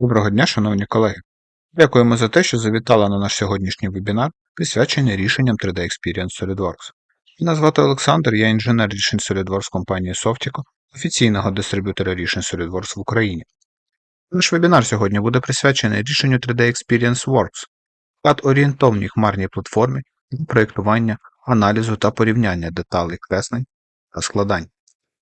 Доброго дня, шановні колеги! Дякуємо за те, що завітали на наш сьогоднішній вебінар, присвячений рішенням 3D Experience SolidWorks. Мене звати Олександр, я інженер рішень SolidWorks компанії Softico, офіційного дистриб'ютора рішень SolidWorks в Україні. Наш вебінар сьогодні буде присвячений рішенню 3D Experience Works, вклад орієнтовній хмарній платформі для проєктування, аналізу та порівняння деталей креслень та складань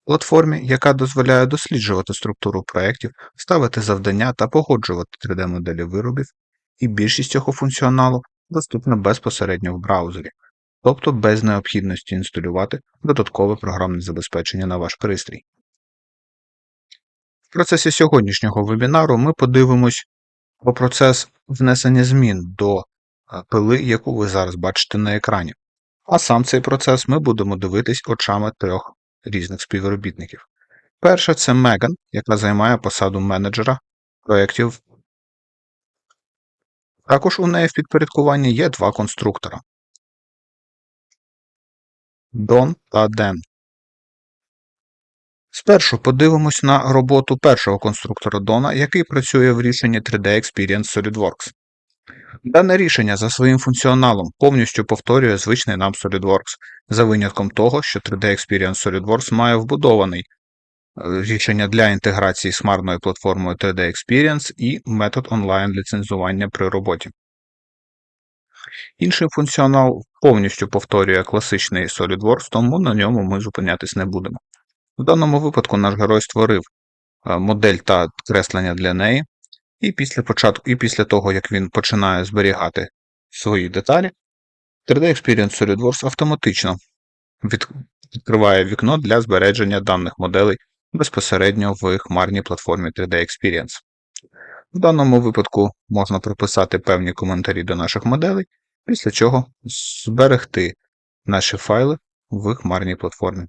платформі, яка дозволяє досліджувати структуру проєктів, ставити завдання та погоджувати 3D-моделі виробів, і більшість цього функціоналу доступна безпосередньо в браузері, тобто без необхідності інсталювати додаткове програмне забезпечення на ваш пристрій. В процесі сьогоднішнього вебінару ми подивимось про процес внесення змін до е, пили, яку ви зараз бачите на екрані. А сам цей процес ми будемо дивитись очами трьох різних співробітників. Перша це Меган, яка займає посаду менеджера проєктів. Також у неї в підпорядкуванні є два конструктора Дон та Ден. Спершу подивимось на роботу першого конструктора Дона, який працює в рішенні 3D Experience SolidWorks. Дане рішення за своїм функціоналом повністю повторює звичний нам SolidWorks, за винятком того, що 3D Experience SolidWorks має вбудований е, рішення для інтеграції з хмарною платформою 3D Experience і метод онлайн ліцензування при роботі. Інший функціонал повністю повторює класичний SolidWorks, тому на ньому ми зупинятись не будемо. В даному випадку наш герой створив е, модель та креслення для неї, і після початку, і після того, як він починає зберігати свої деталі, 3D Experience SolidWorks автоматично відкриває вікно для збереження даних моделей безпосередньо в хмарній платформі 3D Experience. В даному випадку можна прописати певні коментарі до наших моделей, після чого зберегти наші файли в хмарній платформі.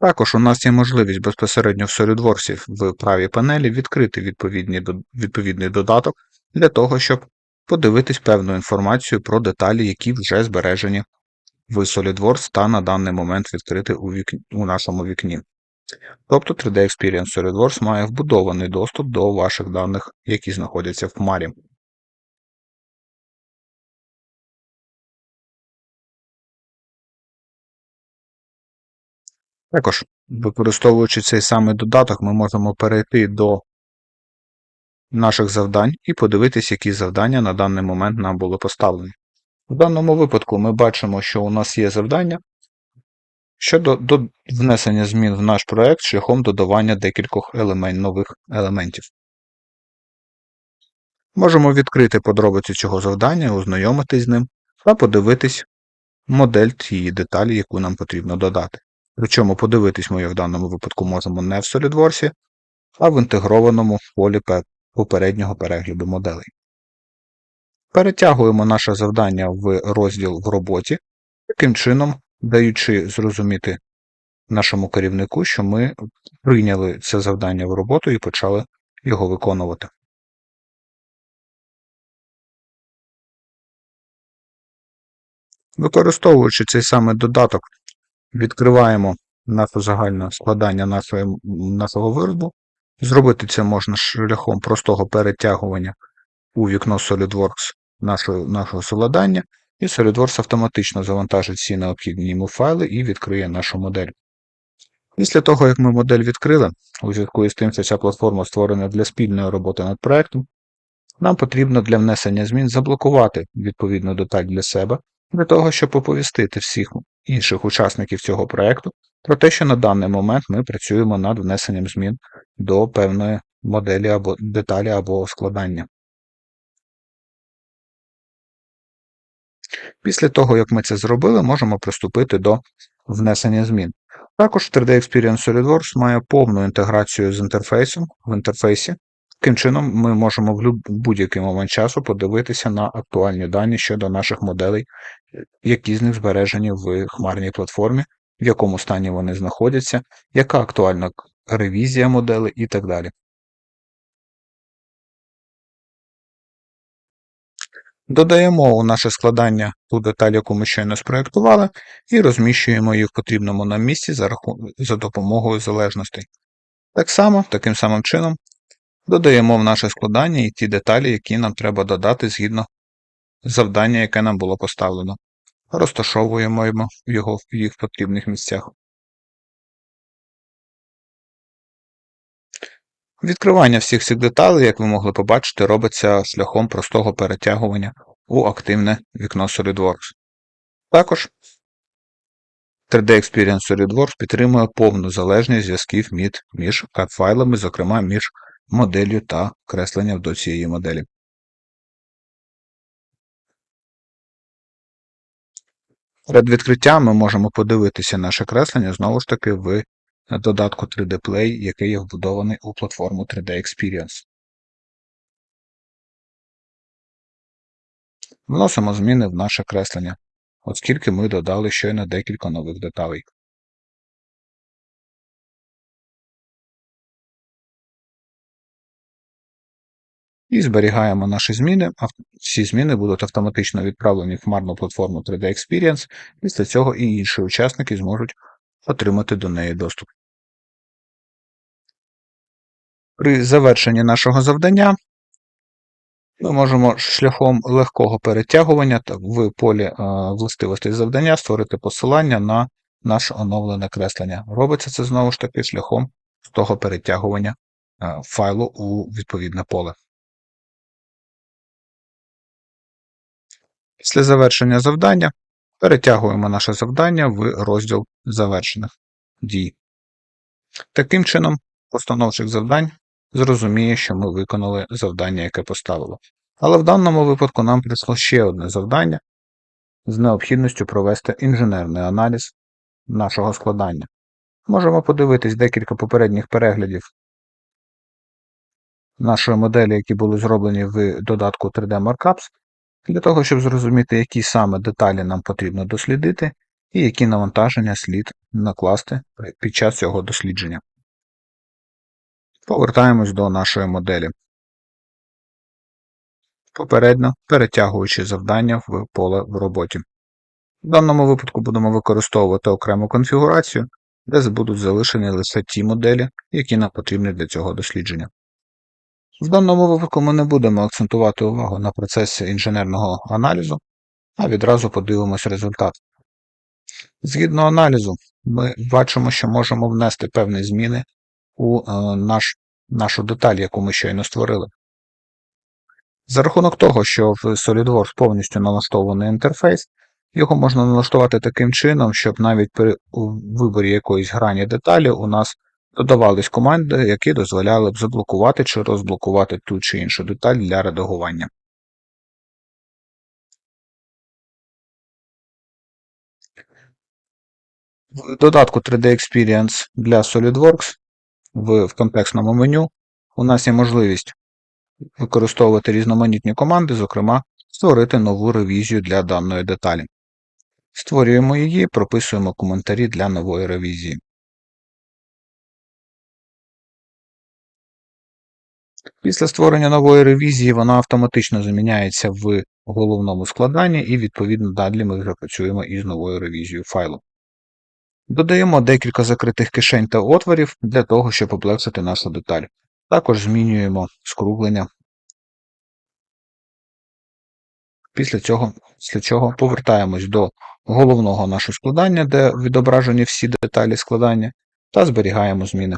Також у нас є можливість безпосередньо в SolidWorks в правій панелі відкрити відповідний додаток для того, щоб подивитись певну інформацію про деталі, які вже збережені в SolidWorks та на даний момент відкрити у, вік... у нашому вікні. Тобто 3D Experience SolidWorks має вбудований доступ до ваших даних, які знаходяться в хмарі. Також, використовуючи цей самий додаток, ми можемо перейти до наших завдань і подивитись, які завдання на даний момент нам були поставлені. В даному випадку ми бачимо, що у нас є завдання щодо до внесення змін в наш проект шляхом додавання декількох елемент, нових елементів. Можемо відкрити подробиці цього завдання, ознайомитись з ним та подивитись модель тієї деталі, яку нам потрібно додати. Причому подивитись ми в даному випадку можемо не в SolidWorks, а в інтегрованому полі попереднього перегляду моделей. Перетягуємо наше завдання в розділ в роботі, таким чином даючи зрозуміти нашому керівнику, що ми прийняли це завдання в роботу і почали його виконувати. Використовуючи цей самий додаток Відкриваємо наше загальне складання нашого, нашого виробу. Зробити це можна шляхом простого перетягування у вікно SolidWorks нашого, нашого складання, і SolidWorks автоматично завантажить всі необхідні йому файли і відкриє нашу модель. Після того, як ми модель відкрили, у зв'язку з тим, що ця платформа створена для спільної роботи над проектом, нам потрібно для внесення змін заблокувати відповідну деталь для себе, для того, щоб оповістити всіх інших учасників цього проєкту про те, що на даний момент ми працюємо над внесенням змін до певної моделі або деталі або складання. Після того, як ми це зробили, можемо приступити до внесення змін. Також 3D Experience SolidWorks має повну інтеграцію з інтерфейсом в інтерфейсі. Таким чином, ми можемо в будь-який момент часу подивитися на актуальні дані щодо наших моделей, які з них збережені в хмарній платформі, в якому стані вони знаходяться, яка актуальна ревізія моделей і так далі. Додаємо у наше складання ту деталь, яку ми щойно спроєктували, і розміщуємо її в потрібному нам місці за, рахун... за допомогою залежностей. Так само, таким самим чином, Додаємо в наше складання і ті деталі, які нам треба додати згідно завдання, яке нам було поставлено. Розташовуємо його в їх потрібних місцях. Відкривання всіх цих деталей, як ви могли побачити, робиться шляхом простого перетягування у активне вікно SolidWorks. Також 3D Experience SolidWorks підтримує повну залежність зв'язків між CAD-файлами, зокрема між моделлю та кресленням до цієї моделі. Перед відкриттям ми можемо подивитися наше креслення знову ж таки в додатку 3D Play, який є вбудований у платформу 3D Experience. Вносимо зміни в наше креслення, оскільки ми додали щойно декілька нових деталей. І зберігаємо наші зміни. Всі зміни будуть автоматично відправлені в хмарну платформу 3D Experience. Після цього і інші учасники зможуть отримати до неї доступ. При завершенні нашого завдання ми можемо шляхом легкого перетягування в полі властивостей завдання створити посилання на наше оновлене креслення. Робиться це знову ж таки шляхом того перетягування файлу у відповідне поле. Після завершення завдання перетягуємо наше завдання в розділ завершених дій. Таким чином, постановчих завдань зрозуміє, що ми виконали завдання, яке поставило. Але в даному випадку нам прийшло ще одне завдання з необхідністю провести інженерний аналіз нашого складання. Можемо подивитись декілька попередніх переглядів нашої моделі, які були зроблені в додатку 3D Markups, для того, щоб зрозуміти, які саме деталі нам потрібно дослідити і які навантаження слід накласти під час цього дослідження. Повертаємось до нашої моделі. Попередньо перетягуючи завдання в поле в роботі. В даному випадку будемо використовувати окрему конфігурацію, де будуть залишені лише ті моделі, які нам потрібні для цього дослідження. В даному випадку ми не будемо акцентувати увагу на процесі інженерного аналізу, а відразу подивимось результат. Згідно аналізу, ми бачимо, що можемо внести певні зміни у е, наш, нашу деталь, яку ми щойно створили. За рахунок того, що в SolidWorks повністю налаштований інтерфейс, його можна налаштувати таким чином, щоб навіть при виборі якоїсь грані деталі у нас Додавались команди, які дозволяли б заблокувати чи розблокувати ту чи іншу деталь для редагування. В додатку 3D Experience для SolidWorks в, в контекстному меню у нас є можливість використовувати різноманітні команди, зокрема, створити нову ревізію для даної деталі. Створюємо її, прописуємо коментарі для нової ревізії. Після створення нової ревізії вона автоматично заміняється в головному складанні і, відповідно, далі ми вже працюємо із новою ревізією файлу. Додаємо декілька закритих кишень та отворів для того, щоб облегшити нашу деталь. Також змінюємо скруглення. Після цього, після чого повертаємось до головного нашого складання, де відображені всі деталі складання, та зберігаємо зміни.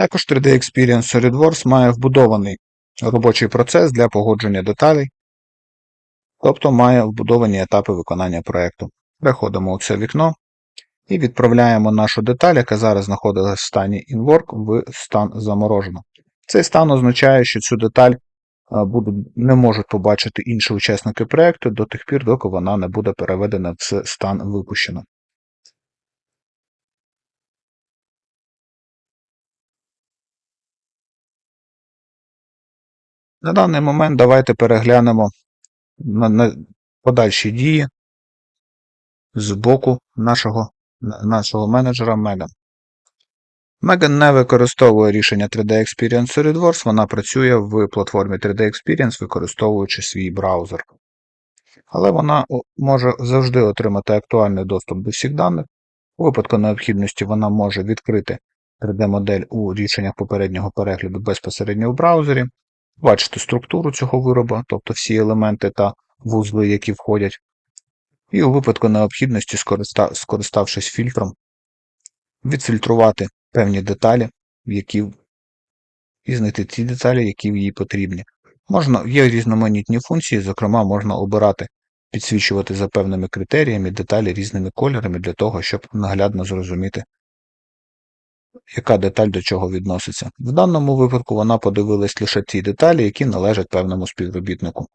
Також 3D Experience SolidWorks має вбудований робочий процес для погодження деталей, тобто має вбудовані етапи виконання проєкту. Переходимо у це вікно і відправляємо нашу деталь, яка зараз знаходилася в стані InWork, в стан заморожено. Цей стан означає, що цю деталь не можуть побачити інші учасники проєкту до тих пір, доки вона не буде переведена в стан випущено. На даний момент давайте переглянемо на, на подальші дії з боку нашого нашого менеджера Меган. Megan не використовує рішення 3D Experience SolidWorks, вона працює в платформі 3D Experience, використовуючи свій браузер. Але вона може завжди отримати актуальний доступ до всіх даних. У випадку необхідності вона може відкрити 3D-модель у рішеннях попереднього перегляду безпосередньо в браузері, бачити структуру цього вироба, тобто всі елементи та вузли, які входять. І у випадку необхідності, скориставшись фільтром, відфільтрувати певні деталі, які і знайти ті деталі, які їй потрібні. Можна, є різноманітні функції, зокрема, можна обирати, підсвічувати за певними критеріями деталі різними кольорами для того, щоб наглядно зрозуміти, яка деталь до чого відноситься. В даному випадку вона подивилась лише ті деталі, які належать певному співробітнику.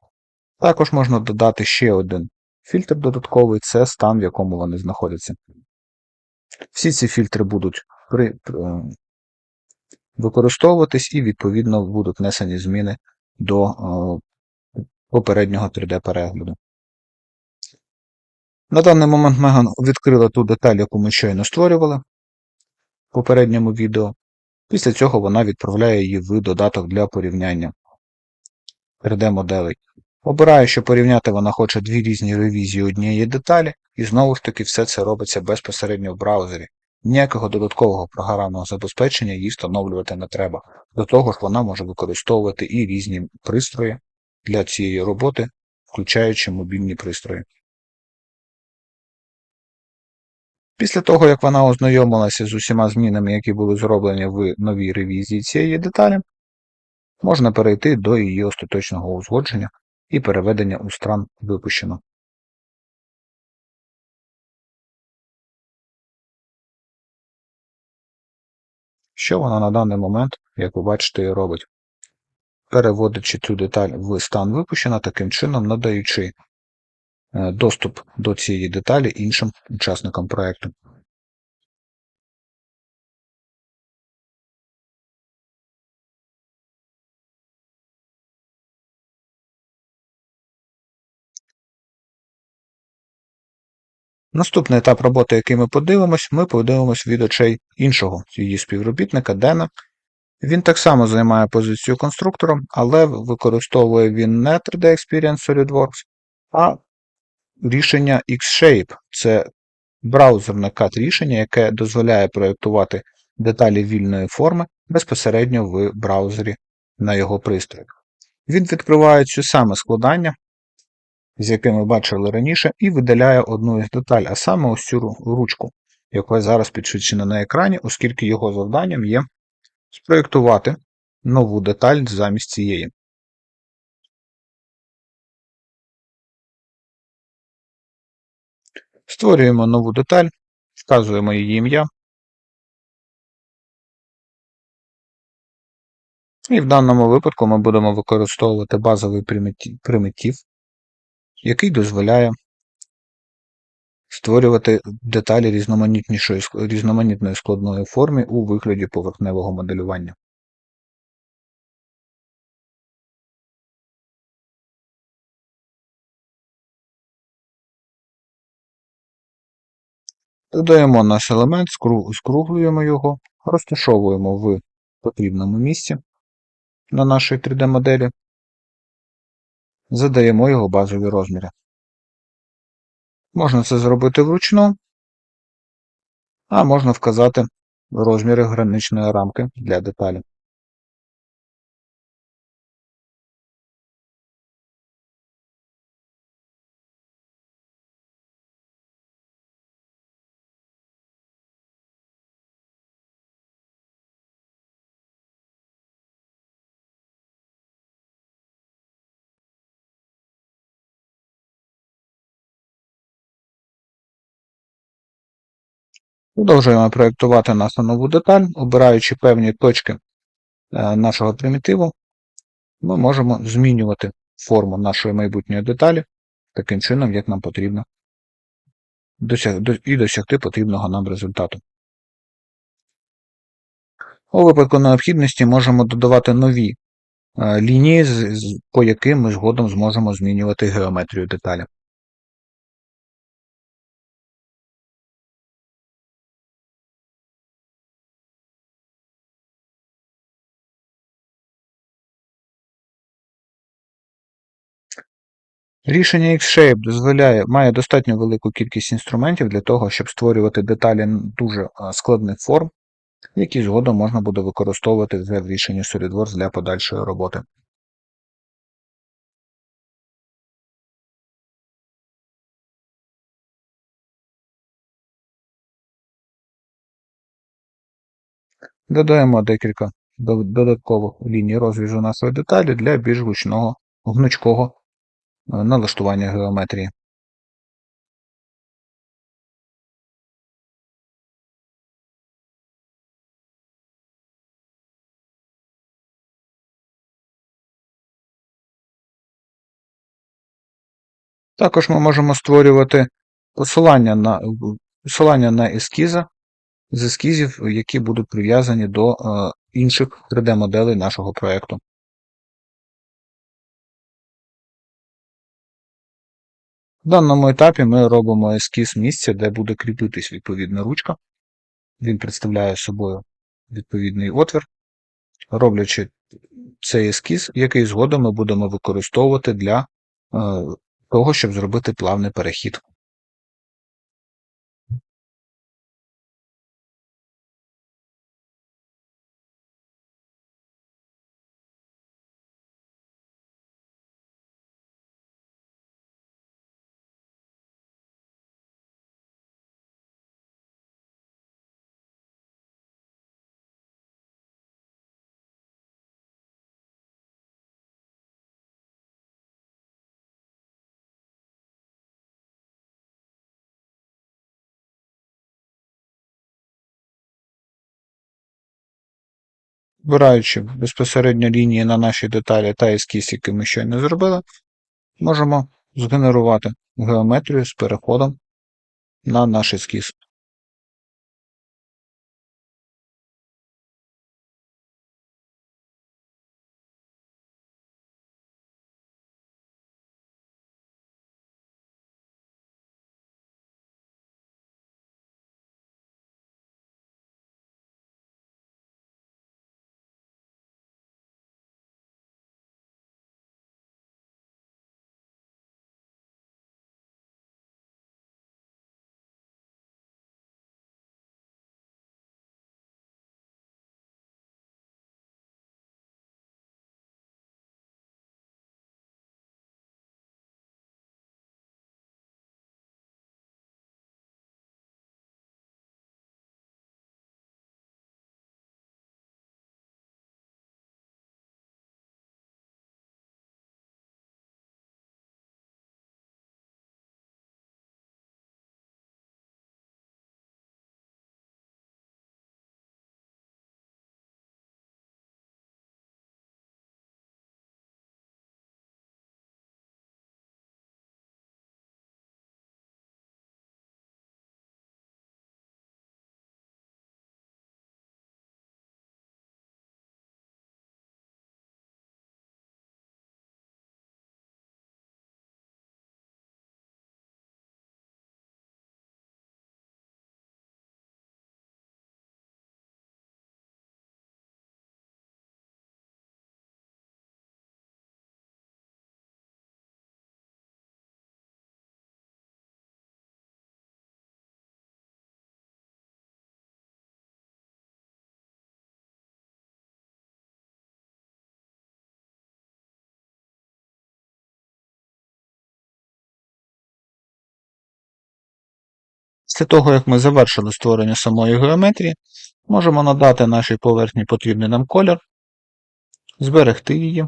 Також можна додати ще один фільтр додатковий це стан, в якому вони знаходяться. Всі ці фільтри будуть при, е, використовуватись і, відповідно, будуть внесені зміни до е, попереднього 3D-перегляду. На даний момент Меган відкрила ту деталь, яку ми щойно створювали попередньому відео. Після цього вона відправляє її в додаток для порівняння 3D-моделей. Обирає, що порівняти вона хоче дві різні ревізії однієї деталі, і знову ж таки все це робиться безпосередньо в браузері. Ніякого додаткового програмного забезпечення їй встановлювати не треба. До того ж, вона може використовувати і різні пристрої для цієї роботи, включаючи мобільні пристрої. Після того, як вона ознайомилася з усіма змінами, які були зроблені в новій ревізії цієї деталі, можна перейти до її остаточного узгодження і переведення у стран випущено. Що вона на даний момент, як ви бачите, і робить? Переводячи цю деталь в стан випущена, таким чином надаючи доступ до цієї деталі іншим учасникам проєкту. Наступний етап роботи, який ми подивимось, ми подивимось від очей іншого її співробітника Дена. Він так само займає позицію конструктора, але використовує він не 3D Experience SolidWorks, а рішення X-Shape. Це браузерне CAD рішення, яке дозволяє проєктувати деталі вільної форми безпосередньо в браузері на його пристрої. Він відкриває цю саме складання, з яким ми бачили раніше, і видаляє одну із деталей, а саме ось цю ручку, яка зараз підсвічена на екрані, оскільки його завданням є спроєктувати нову деталь замість цієї. Створюємо нову деталь, вказуємо її ім'я. І в даному випадку ми будемо використовувати базовий примітив, який дозволяє створювати деталі різноманітної складної форми у вигляді поверхневого моделювання. Додаємо наш елемент, скруглюємо його, розташовуємо в потрібному місці на нашій 3D-моделі, задаємо його базові розміри. Можна це зробити вручну, а можна вказати розміри граничної рамки для деталі. Продовжуємо проєктувати нашу нову деталь, обираючи певні точки е, нашого примітиву, ми можемо змінювати форму нашої майбутньої деталі таким чином, як нам потрібно, і досягти потрібного нам результату. У випадку необхідності можемо додавати нові е, лінії, по яким ми згодом зможемо змінювати геометрію деталі. Рішення X-Shape дозволяє, має достатньо велику кількість інструментів для того, щоб створювати деталі дуже складних форм, які згодом можна буде використовувати вже в рішенні SolidWorks для подальшої роботи. Додаємо декілька додаткових ліній розрізу нашої деталі для більш гучного гнучкого налаштування геометрії. Також ми можемо створювати посилання на посилання на ескізи з ескізів, які будуть прив'язані до е, інших 3D-моделей нашого проєкту. В даному етапі ми робимо ескіз місця, де буде кріпитись відповідна ручка. Він представляє собою відповідний отвір, роблячи цей ескіз, який згодом ми будемо використовувати для е, того, щоб зробити плавний перехід. Вбираючи безпосередньо лінії на наші деталі та ескіз, які ми щойно зробили, можемо згенерувати геометрію з переходом на наш ескіз. Після того, як ми завершили створення самої геометрії, можемо надати нашій поверхні потрібний нам колір, зберегти її.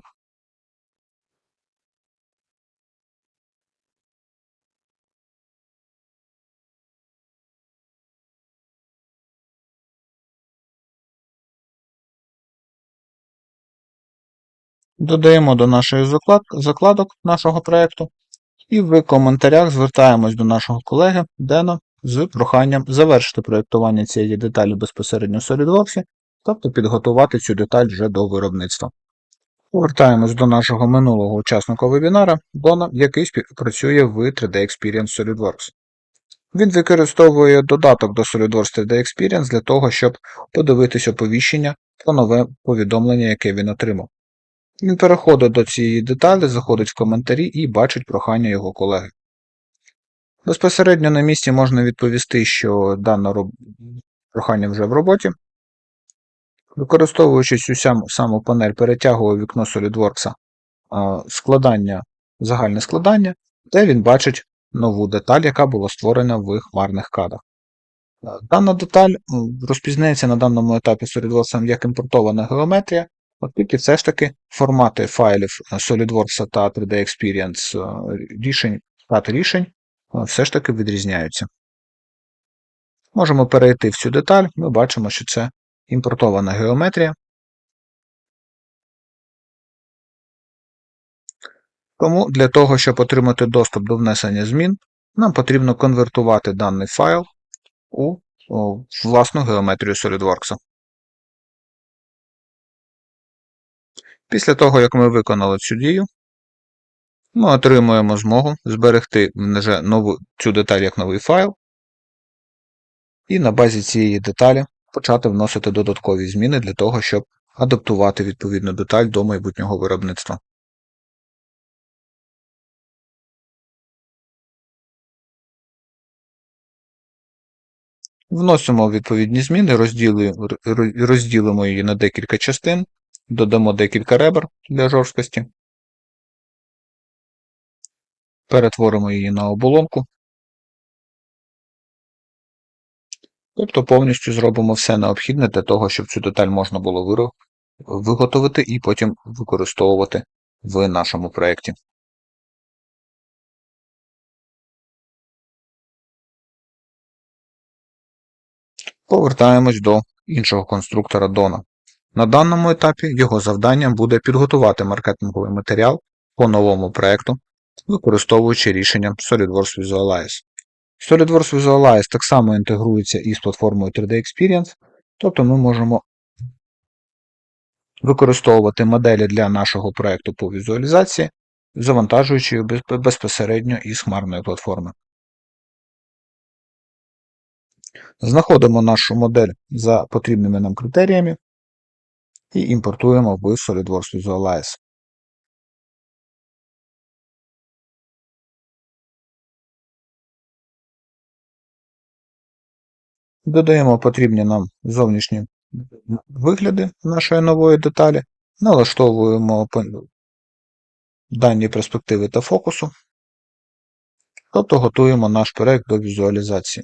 Додаємо до нашої закладок нашого проєкту і в коментарях звертаємось до нашого колеги Дена з проханням завершити проєктування цієї деталі безпосередньо в SolidWorks, тобто підготувати цю деталь вже до виробництва. Повертаємось до нашого минулого учасника вебінара, Дона, який працює в 3D Experience SolidWorks. Він використовує додаток до SolidWorks 3D Experience для того, щоб подивитись оповіщення про нове повідомлення, яке він отримав. Він переходить до цієї деталі, заходить в коментарі і бачить прохання його колеги. Безпосередньо на місці можна відповісти, що дане прохання вже в роботі. Використовуючи цю саму, панель, перетягує вікно SolidWorks складання, загальне складання, де він бачить нову деталь, яка була створена в хмарних кадах. Дана деталь розпізнається на даному етапі SolidWorks як імпортована геометрія, оскільки все ж таки формати файлів SolidWorks та 3D Experience рішень, стат рішень все ж таки відрізняються. Можемо перейти в цю деталь, ми бачимо, що це імпортована геометрія. Тому для того, щоб отримати доступ до внесення змін, нам потрібно конвертувати даний файл у власну геометрію SolidWorks. Після того, як ми виконали цю дію, ми отримуємо змогу зберегти вже нову, цю деталь як новий файл, і на базі цієї деталі почати вносити додаткові зміни для того, щоб адаптувати відповідну деталь до майбутнього виробництва. Вносимо відповідні зміни, розділимо її на декілька частин, додамо декілька ребер для жорсткості, перетворимо її на оболонку. Тобто повністю зробимо все необхідне для того, щоб цю деталь можна було виготовити і потім використовувати в нашому проєкті. Повертаємось до іншого конструктора Дона. На даному етапі його завданням буде підготувати маркетинговий матеріал по новому проєкту, використовуючи рішення SolidWorks Visualize. SolidWorks Visualize так само інтегрується із платформою 3D Experience, тобто ми можемо використовувати моделі для нашого проєкту по візуалізації, завантажуючи їх безпосередньо із хмарної платформи. Знаходимо нашу модель за потрібними нам критеріями і імпортуємо в SolidWorks Visualize. Додаємо потрібні нам зовнішні вигляди нашої нової деталі, налаштовуємо дані перспективи та фокусу, тобто готуємо наш проект до візуалізації.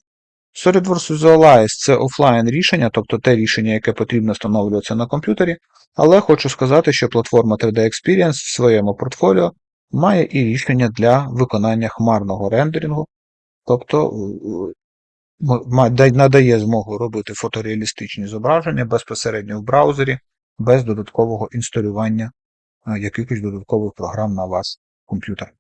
SolidWorks Visualize це офлайн рішення, тобто те рішення, яке потрібно встановлюватися на комп'ютері, але хочу сказати, що платформа 3D Experience в своєму портфоліо має і рішення для виконання хмарного рендерингу, тобто надає змогу робити фотореалістичні зображення безпосередньо в браузері, без додаткового інсталювання е, якихось додаткових програм на ваш комп'ютер.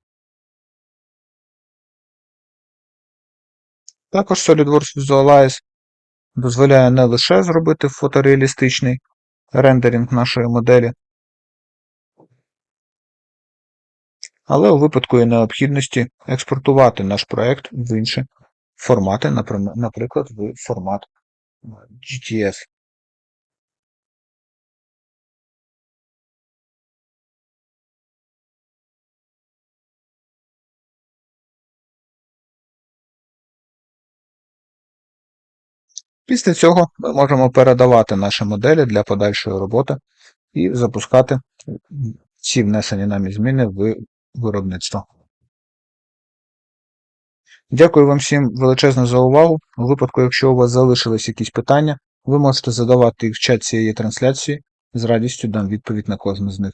Також SolidWorks Visualize дозволяє не лише зробити фотореалістичний рендеринг нашої моделі, але у випадку є необхідності експортувати наш проект в інші формати, наприклад, в формат GTF. Після цього ми можемо передавати наші моделі для подальшої роботи і запускати ці внесені нами зміни в виробництво. Дякую вам всім величезно за увагу. У випадку, якщо у вас залишились якісь питання, ви можете задавати їх в чат цієї трансляції. З радістю дам відповідь на кожне з них.